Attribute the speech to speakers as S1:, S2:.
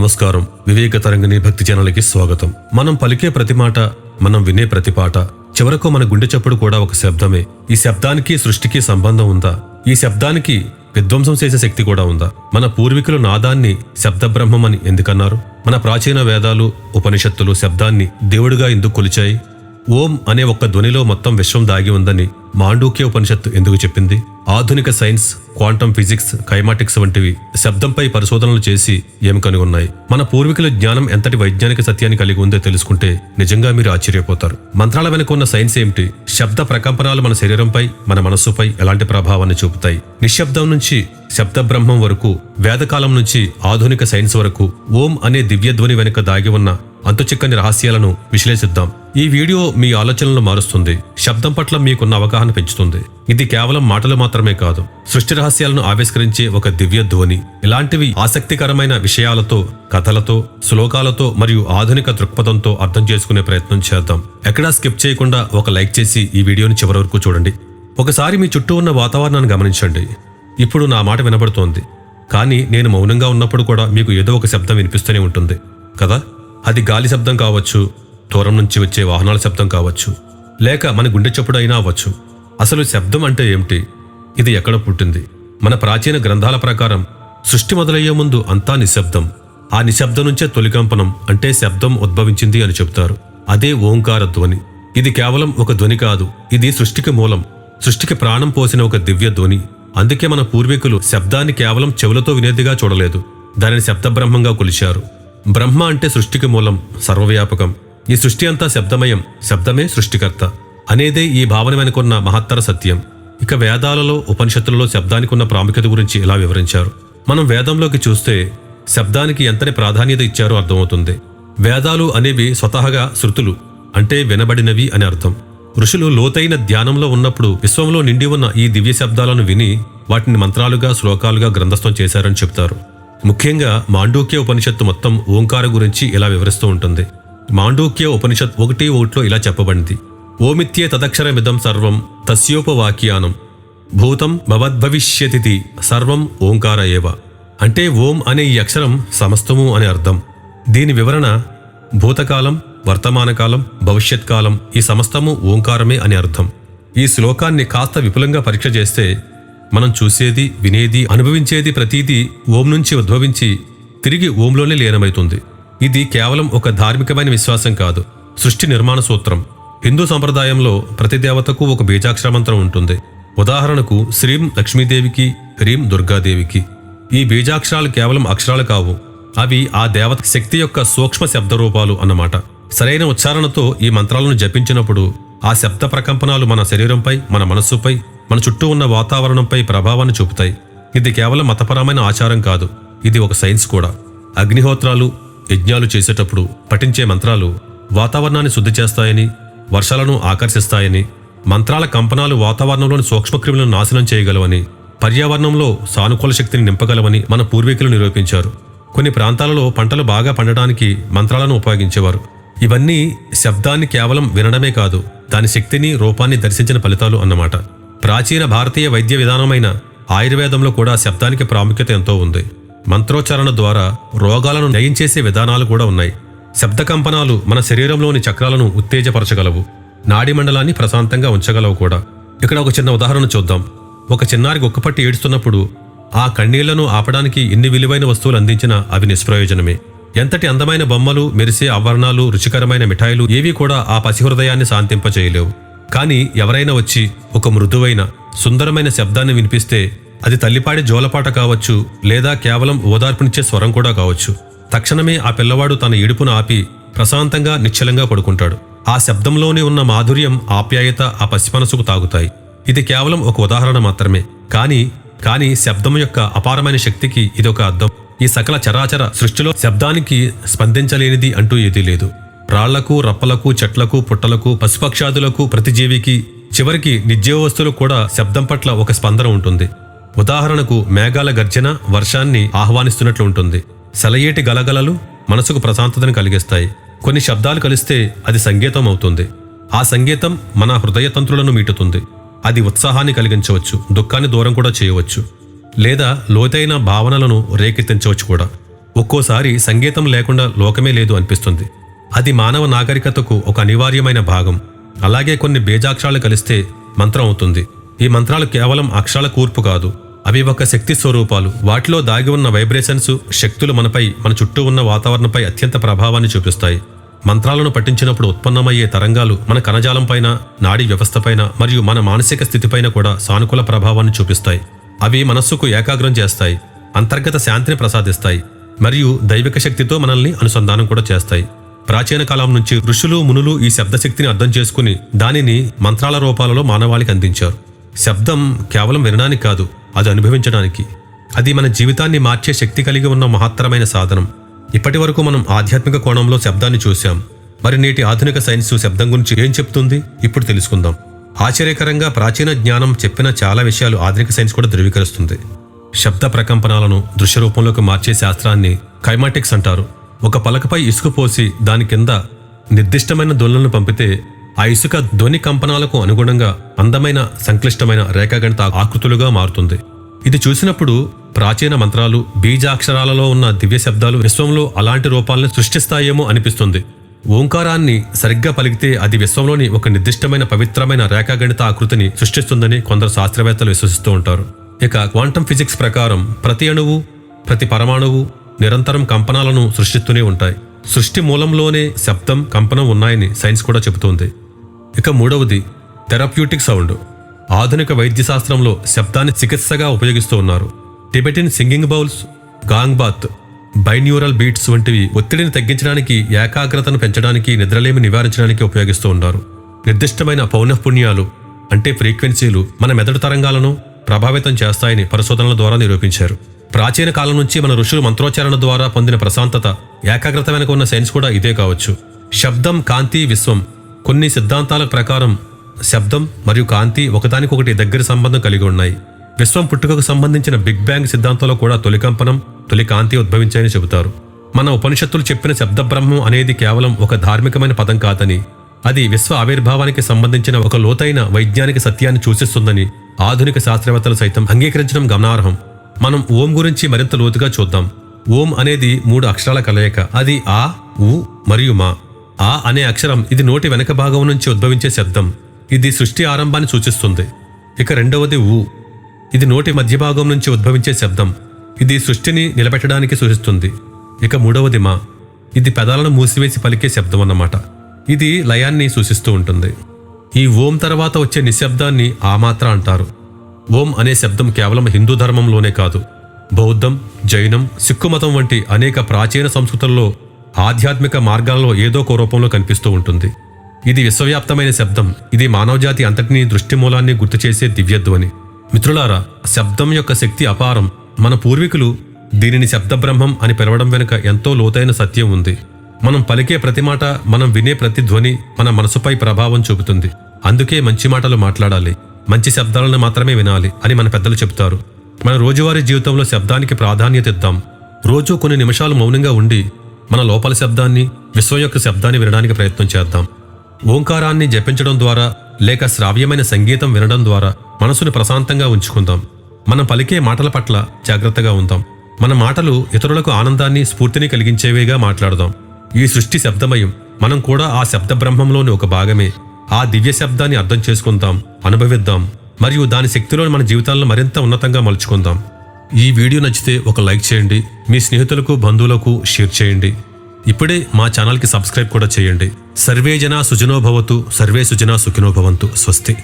S1: నమస్కారం. వివేక తరంగిణి భక్తి ఛానల్కి స్వాగతం. మనం పలికే ప్రతి మాట మనం వినే ప్రతి పాట చివరకు మన గుండె చప్పుడు కూడా ఒక శబ్దమే. ఈ శబ్దానికి సృష్టికి సంబంధం ఉందా? ఈ శబ్దానికి విధ్వంసం చేసే శక్తి కూడా ఉందా? మన పూర్వీకులు నాదాన్ని శబ్ద బ్రహ్మం అని ఎందుకన్నారు? మన ప్రాచీన వేదాలు ఉపనిషత్తులు శబ్దాన్ని దేవుడిగా ఎందుకు కొలిచాయి? ఓం అనే ఒక్క ధ్వనిలో మొత్తం విశ్వం దాగి ఉందని మాండూక్య ఉపనిషత్తు ఎందుకు చెప్పింది? ఆధునిక సైన్స్ క్వాంటం ఫిజిక్స్ కైమాటిక్స్ వంటివి శబ్దంపై పరిశోధనలు చేసి ఏమి కనుగొన్నాయి? మన పూర్వీకుల జ్ఞానం ఎంతటి వైజ్ఞానిక సత్యాన్ని కలిగి ఉందో తెలుసుకుంటే నిజంగా మీరు ఆశ్చర్యపోతారు. మంత్రాల వెనుక ఉన్న సైన్స్ ఏమిటి? శబ్ద ప్రకంపనాలు మన శరీరంపై మన మనస్సుపై ఎలాంటి ప్రభావాన్ని చూపుతాయి? నిశ్శబ్దం నుంచి శబ్ద బ్రహ్మం వరకు వేదకాలం నుంచి ఆధునిక సైన్స్ వరకు ఓం అనే దివ్యధ్వని వెనుక దాగి ఉన్న అంతుచిక్కని రహస్యాలను విశ్లేషిద్దాం. ఈ వీడియో మీ ఆలోచనలను మారుస్తుంది. శబ్దం పట్ల మీకున్న అవగాహన పెంచుతుంది. ఇది కేవలం మాటలు మాత్రమే కాదు. సృష్టి రహస్యాలను ఆవిష్కరించే ఒక దివ్య ధ్వని. ఇలాంటివి ఆసక్తికరమైన విషయాలతో కథలతో శ్లోకాలతో మరియు ఆధునిక దృక్పథంతో అర్థం చేసుకునే ప్రయత్నం చేద్దాం. ఎక్కడా స్కిప్ చేయకుండా ఒక లైక్ చేసి ఈ వీడియోని చివరి వరకు చూడండి. ఒకసారి మీ చుట్టూ ఉన్న వాతావరణాన్ని గమనించండి. ఇప్పుడు నా మాట వినబడుతోంది. కానీ నేను మౌనంగా ఉన్నప్పుడు కూడా మీకు ఏదో ఒక శబ్దం వినిపిస్తూనే ఉంటుంది. కదా? అది గాలి శబ్దం కావచ్చు దూరం నుంచి వచ్చే వాహనాల శబ్దం కావచ్చు లేక మన గుండె చప్పుడు అయినా అవ్వచ్చు. అసలు శబ్దం అంటే ఏమిటి? ఇది ఎక్కడ పుట్టింది. మన ప్రాచీన గ్రంథాల ప్రకారం సృష్టి మొదలయ్యే ముందు అంతా నిశ్శబ్దం. ఆ నిశ్శబ్దం నుంచే తొలికంపనం అంటే శబ్దం ఉద్భవించింది అని చెప్తారు. అదే ఓంకార ధ్వని. ఇది కేవలం ఒక ధ్వని కాదు ఇది సృష్టికి మూలం. సృష్టికి ప్రాణం పోసిన ఒక దివ్య ధ్వని. అందుకే మన పూర్వీకులు శబ్దాన్ని కేవలం చెవులతో వినేదిగా చూడలేదు. దానిని శబ్ద బ్రహ్మంగా కొలిచారు. బ్రహ్మ అంటే సృష్టికి మూలం సర్వవ్యాపకం. ఈ సృష్టి అంతా శబ్దమయం శబ్దమే సృష్టికర్త. అనేదే ఈ భావన వెనుకున్న మహత్తర సత్యం. ఇక వేదాలలో ఉపనిషత్తులలో శబ్దానికి ఉన్న ప్రాముఖ్యత గురించి ఇలా వివరించారు. మనం వేదంలోకి చూస్తే శబ్దానికి ఎంతటి ప్రాధాన్యత ఇచ్చారో అర్థమవుతుంది. వేదాలు అనేవి స్వతహగా శృతులు అంటే వినబడినవి అని అర్థం. ఋషులు లోతైన ధ్యానంలో ఉన్నప్పుడు విశ్వంలో నిండి ఉన్న ఈ దివ్య శబ్దాలను విని వాటిని మంత్రాలుగా శ్లోకాలుగా గ్రంథస్థం చేశారని చెప్తారు. ముఖ్యంగా మాండూక్య ఉపనిషత్తు మొత్తం ఓంకార గురించి ఇలా వివరిస్తూ ఉంటుంది. మాండూక్య ఉపనిషత్ ఒకటి ఒకటిలో ఇలా చెప్పబడింది. ఓమిత్యే తదక్షరమిదం సర్వం తస్యోపవాక్యానం. భూతం భవద్భవిష్యతిథి సర్వం ఓంకార ఏవ. అంటే ఓం అనే ఈ అక్షరం సమస్తము అని అర్థం. దీని వివరణ భూతకాలం వర్తమానకాలం భవిష్యత్ కాలం ఈ సమస్తము ఓంకారమే అని అర్థం. ఈ శ్లోకాన్ని కాస్త విపులంగా పరీక్ష చేస్తే మనం చూసేది వినేది అనుభవించేది ప్రతీదీ ఓం నుంచి ఉద్భవించి తిరిగి ఓంలోనే లీనమవుతుంది ఇది కేవలం ఒక ధార్మికమైన విశ్వాసం కాదు సృష్టి నిర్మాణ సూత్రం. హిందూ సంప్రదాయంలో ప్రతి దేవతకు ఒక బీజాక్షర మంత్రం ఉంటుంది. ఉదాహరణకు శ్రీం లక్ష్మీదేవికి హ్రీం దుర్గాదేవికి. ఈ బీజాక్షరాలు కేవలం అక్షరాలు కావు. అవి ఆ దేవత శక్తి యొక్క సూక్ష్మ శబ్ద రూపాలు అన్నమాట. సరైన ఉచ్చారణతో ఈ మంత్రాలను జపించినప్పుడు ఆ శబ్ద ప్రకంపనాలు మన శరీరంపై మన మనస్సుపై మన చుట్టూ ఉన్న వాతావరణంపై ప్రభావాన్ని చూపుతాయి. ఇది కేవలం మతపరమైన ఆచారం కాదు. ఇది ఒక సైన్స్ కూడా. అగ్నిహోత్రాలు యజ్ఞాలు చేసేటప్పుడు పఠించే మంత్రాలు వాతావరణాన్ని శుద్ధి చేస్తాయని వర్షాలను ఆకర్షిస్తాయని మంత్రాల కంపనాలు వాతావరణంలోని సూక్ష్మక్రిములను నాశనం చేయగలవని పర్యావరణంలో సానుకూల శక్తిని నింపగలవని మన పూర్వీకులు నిరూపించారు. కొన్ని ప్రాంతాలలో పంటలు బాగా పండడానికి మంత్రాలను ఉపయోగించేవారు. ఇవన్నీ శబ్దాన్ని కేవలం వినడమే కాదు దాని శక్తిని రూపాన్ని దర్శించిన ఫలితాలు అన్నమాట. ప్రాచీన భారతీయ వైద్య విధానమైన ఆయుర్వేదంలో కూడా శబ్దానికి ప్రాముఖ్యత ఎంతో ఉంది. మంత్రోచ్చారణ ద్వారా రోగాలను నయం చేసే విధానాలు కూడా ఉన్నాయి. శబ్దకంపనాలు మన శరీరంలోని చక్రాలను ఉత్తేజపరచగలవు. నాడి మండలాన్ని ప్రశాంతంగా ఉంచగలవు కూడా. ఇక్కడ ఒక చిన్న ఉదాహరణ చూద్దాం. ఒక చిన్నారి గుక్కపట్టి ఏడుస్తున్నప్పుడు ఆ కన్నీళ్ళను ఆపడానికి ఎన్ని విలువైన వస్తువులు అందించినా అవి నిష్ప్రయోజనమే. ఎంతటి అందమైన బొమ్మలు మెరిసే ఆభరణాలు రుచికరమైన మిఠాయిలు ఏవీ కూడా ఆ పసిహృదయాన్ని శాంతింపచేయలేవు కానీ ఎవరైనా వచ్చి ఒక మృదువైన సుందరమైన శబ్దాన్ని వినిపిస్తే అది తల్లిపాడి జోలపాట కావచ్చు లేదా కేవలం ఓదార్పునిచ్చే స్వరం కూడా కావచ్చు. తక్షణమే ఆ పిల్లవాడు తన ఇడుపును ఆపి ప్రశాంతంగా నిశ్చలంగా పడుకుంటాడు. ఆ శబ్దంలోనే ఉన్న మాధుర్యం ఆప్యాయత ఆ పసిమనసుకు తాగుతాయి. ఇది కేవలం ఒక ఉదాహరణ మాత్రమే. కానీ కానీ శబ్దం యొక్క అపారమైన శక్తికి ఇది ఒక అర్థం. ఈ సకల చరాచర సృష్టిలో శబ్దానికి స్పందించలేనిది అంటూ ఏదీ లేదు. రాళ్ళకు రప్పలకు చెట్లకు పుట్టలకు పశుపక్షాదులకు ప్రతిజీవికి చివరికి నిర్జీవ వస్తువులు కూడా శబ్దం పట్ల ఒక స్పందన ఉంటుంది. ఉదాహరణకు మేఘాల గర్జన వర్షాన్ని ఆహ్వానిస్తున్నట్లు ఉంటుంది. సెలయేటి గలగలలు మనసుకు ప్రశాంతతను కలిగిస్తాయి. కొన్ని శబ్దాలు కలిస్తే అది సంగీతం అవుతుంది ఆ సంగీతం మన హృదయతంత్రులను మీటుతుంది. అది ఉత్సాహాన్ని కలిగించవచ్చు దుఃఖాన్ని దూరం కూడా చేయవచ్చు. లేదా లోతైన భావనలను రేకెత్తించవచ్చు కూడా. ఒక్కోసారి సంగీతం లేకుండా లోకమే లేదు అనిపిస్తుంది. అది మానవ నాగరికతకు ఒక అనివార్యమైన భాగం. అలాగే కొన్ని బేజాక్షరాలు కలిస్తే మంత్రం అవుతుంది. ఈ మంత్రాలు కేవలం అక్షరాల కూర్పు కాదు. అవి ఒక శక్తి స్వరూపాలు. వాటిలో దాగి ఉన్న వైబ్రేషన్స్ శక్తులు మనపై మన చుట్టూ ఉన్న వాతావరణంపై అత్యంత ప్రభావాన్ని చూపిస్తాయి. మంత్రాలను పఠించినప్పుడు ఉత్పన్నమయ్యే తరంగాలు మన కణజాలంపైన నాడీ వ్యవస్థపైన మరియు మన మానసిక స్థితిపైన కూడా సానుకూల ప్రభావాన్ని చూపిస్తాయి. అవి మనస్సుకు ఏకాగ్రం చేస్తాయి అంతర్గత శాంతిని ప్రసాదిస్తాయి మరియు దైవిక శక్తితో మనల్ని అనుసంధానం కూడా చేస్తాయి. ప్రాచీన కాలం నుంచి ఋషులు మునులు ఈ శబ్దశక్తిని అర్థం చేసుకుని దానిని మంత్రాల రూపాలలో మానవాళికి అందించారు. శబ్దం కేవలం వినడానికి కాదు అది అనుభవించడానికి. అది మన జీవితాన్ని మార్చే శక్తి కలిగి ఉన్న మహత్తరమైన సాధనం. ఇప్పటి వరకు మనం ఆధ్యాత్మిక కోణంలో శబ్దాన్ని చూశాం. మరి నేటి ఆధునిక సైన్స్ శబ్దం గురించి ఏం చెప్తుంది? ఇప్పుడు తెలుసుకుందాం. ఆశ్చర్యకరంగా ప్రాచీన జ్ఞానం చెప్పిన చాలా విషయాలు ఆధునిక సైన్స్ కూడా ధృవీకరిస్తుంది. శబ్ద ప్రకంపనాలను దృశ్య రూపంలోకి మార్చే శాస్త్రాన్ని కైమాటిక్స్ అంటారు. ఒక పలకపై ఇసుక పోసి దాని కింద నిర్దిష్టమైన ధ్వనులను పంపితే ఆ ఇసుక ధ్వని కంపనాలకు అనుగుణంగా అందమైన సంక్లిష్టమైన రేఖాగణిత ఆకృతులుగా మారుతుంది. ఇది చూసినప్పుడు ప్రాచీన మంత్రాలు బీజాక్షరాలలో ఉన్న దివ్య శబ్దాలు విశ్వంలో అలాంటి రూపాలను సృష్టిస్తాయేమో అనిపిస్తుంది. ఓంకారాన్ని సరిగ్గా పలికితే అది విశ్వంలోని ఒక నిర్దిష్టమైన పవిత్రమైన రేఖాగణిత ఆకృతిని సృష్టిస్తుందని కొందరు శాస్త్రవేత్తలు విశ్వసిస్తూ ఉంటారు. ఇక క్వాంటం ఫిజిక్స్ ప్రకారం ప్రతి అణువు ప్రతి పరమాణువు నిరంతరం కంపనాలను సృష్టిస్తూనే ఉంటాయి. సృష్టి మూలంలోనే శబ్దం కంపనం ఉన్నాయని సైన్స్ కూడా చెబుతోంది. ఇక మూడవది థెరప్యూటిక్ సౌండ్. ఆధునిక వైద్య శాస్త్రంలో శబ్దాన్ని చికిత్సగా ఉపయోగిస్తూ ఉన్నారు. Tibetan singing bowls gong bath binaural beats వంటివి ఒత్తిడిని తగ్గించడానికి ఏకాగ్రతను పెంచడానికి నిద్రలేమి నివారించడానికి ఉపయోగిస్తూ ఉంటారు నిర్దిష్టమైన పౌనఃపుణ్యాలు అంటే ఫ్రీక్వెన్సీలు మన మెదడు తరంగాలను ప్రభావితం చేస్తాయని పరిశోధనల ద్వారా నిరూపించారు. ప్రాచీన కాలం నుంచి మన ఋషులు మంత్రోచ్చారణ ద్వారా పొందిన ప్రశాంతత ఏకాగ్రత వెనుక ఉన్న సైన్స్ కూడా ఇదే కావచ్చు. శబ్దం కాంతి విశ్వం కొన్ని సిద్ధాంతాల ప్రకారం శబ్దం మరియు కాంతి ఒకదానికొకటి దగ్గర సంబంధం కలిగి ఉన్నాయి. విశ్వం పుట్టుకకు సంబంధించిన బిగ్ బ్యాంగ్ సిద్ధాంతంలో కూడా తొలి కంపనం తొలి కాంతి ఉద్భవించాయని చెబుతారు. మన ఉపనిషత్తులు చెప్పిన శబ్ద బ్రహ్మం అనేది కేవలం ఒక ధార్మికమైన పదం కాదని అది విశ్వ ఆవిర్భావానికి సంబంధించిన ఒక లోతైన వైజ్ఞానిక సత్యాన్ని సూచిస్తుందని ఆధునిక శాస్త్రవేత్తలు సైతం అంగీకరించడం గమనార్హం. మనం ఓం గురించి మరింత లోతుగా చూద్దాం. ఓం అనేది మూడు అక్షరాల కలయిక. అది ఆ ఉ మరియు మా. ఆ అనే అక్షరం ఇది నోటి వెనక భాగం నుంచి ఉద్భవించే శబ్దం. ఇది సృష్టి ఆరంభాన్ని సూచిస్తుంది. ఇక రెండవది ఊ. ఇది నోటి మధ్య భాగం నుంచి ఉద్భవించే శబ్దం. ఇది సృష్టిని నిలబెట్టడానికి సూచిస్తుంది. ఇక మూడవది మా. ఇది పెదాలను మూసివేసి పలికే శబ్దం అన్నమాట. ఇది లయాన్ని సూచిస్తూ ఉంటుంది. ఈ ఓం తర్వాత వచ్చే నిశ్శబ్దాన్ని ఆ మాత్ర అంటారు. ఓం అనే శబ్దం కేవలం హిందూ ధర్మంలోనే కాదు. బౌద్ధం జైనం సిక్కు మతం వంటి అనేక ప్రాచీన సంస్కృతుల్లో ఆధ్యాత్మిక మార్గాలలో ఏదో ఒక రూపంలో కనిపిస్తూ ఉంటుంది. ఇది విశ్వవ్యాప్తమైన శబ్దం. ఇది మానవజాతి అంతటినీ దృష్టి మూలాన్ని గుర్తు చేసే దివ్యధ్వని మిత్రులారా శబ్దం యొక్క శక్తి అపారం. మన పూర్వీకులు దీనిని శబ్ద బ్రహ్మం అని పిలవడం వెనుక ఎంతో లోతైన సత్యం ఉంది. మనం పలికే ప్రతి మాట మనం వినే ప్రతి ధ్వని మన మనసుపై ప్రభావం చూపుతుంది. అందుకే మంచి మాటలు మాట్లాడాలి. మంచి శబ్దాలను మాత్రమే వినాలి అని మన పెద్దలు చెబుతారు. మన రోజువారీ జీవితంలో శబ్దానికి ప్రాధాన్యత ఇద్దాం. రోజు కొన్ని నిమిషాలు మౌనంగా ఉండి మన లోపల శబ్దాన్ని విశ్వం యొక్క శబ్దాన్ని వినడానికి ప్రయత్నం చేద్దాం. ఓంకారాన్ని జపించడం ద్వారా లేక శ్రావ్యమైన సంగీతం వినడం ద్వారా మనసును ప్రశాంతంగా ఉంచుకుందాం. మనం పలికే మాటల పట్ల జాగ్రత్తగా ఉందాం. మన మాటలు ఇతరులకు ఆనందాన్ని స్ఫూర్తిని కలిగించేవిగా మాట్లాడదాం. ఈ సృష్టి శబ్దమయం మనం కూడా ఆ శబ్ద బ్రహ్మంలోని ఒక భాగమే. ఆ దివ్య శబ్దాన్ని అర్థం చేసుకుందాం అనుభవిద్దాం మరియు దాని శక్తిలో మన జీవితాలను మరింత ఉన్నతంగా మలుచుకుందాం. ఈ వీడియో నచ్చితే ఒక లైక్ చేయండి మీ స్నేహితులకు బంధువులకు షేర్ చేయండి. ఇప్పుడే మా ఛానల్కి సబ్స్క్రైబ్ కూడా చేయండి. సర్వే జన సుజనోభవతు సర్వే సుజన సుఖినోభవంతు స్వస్తి.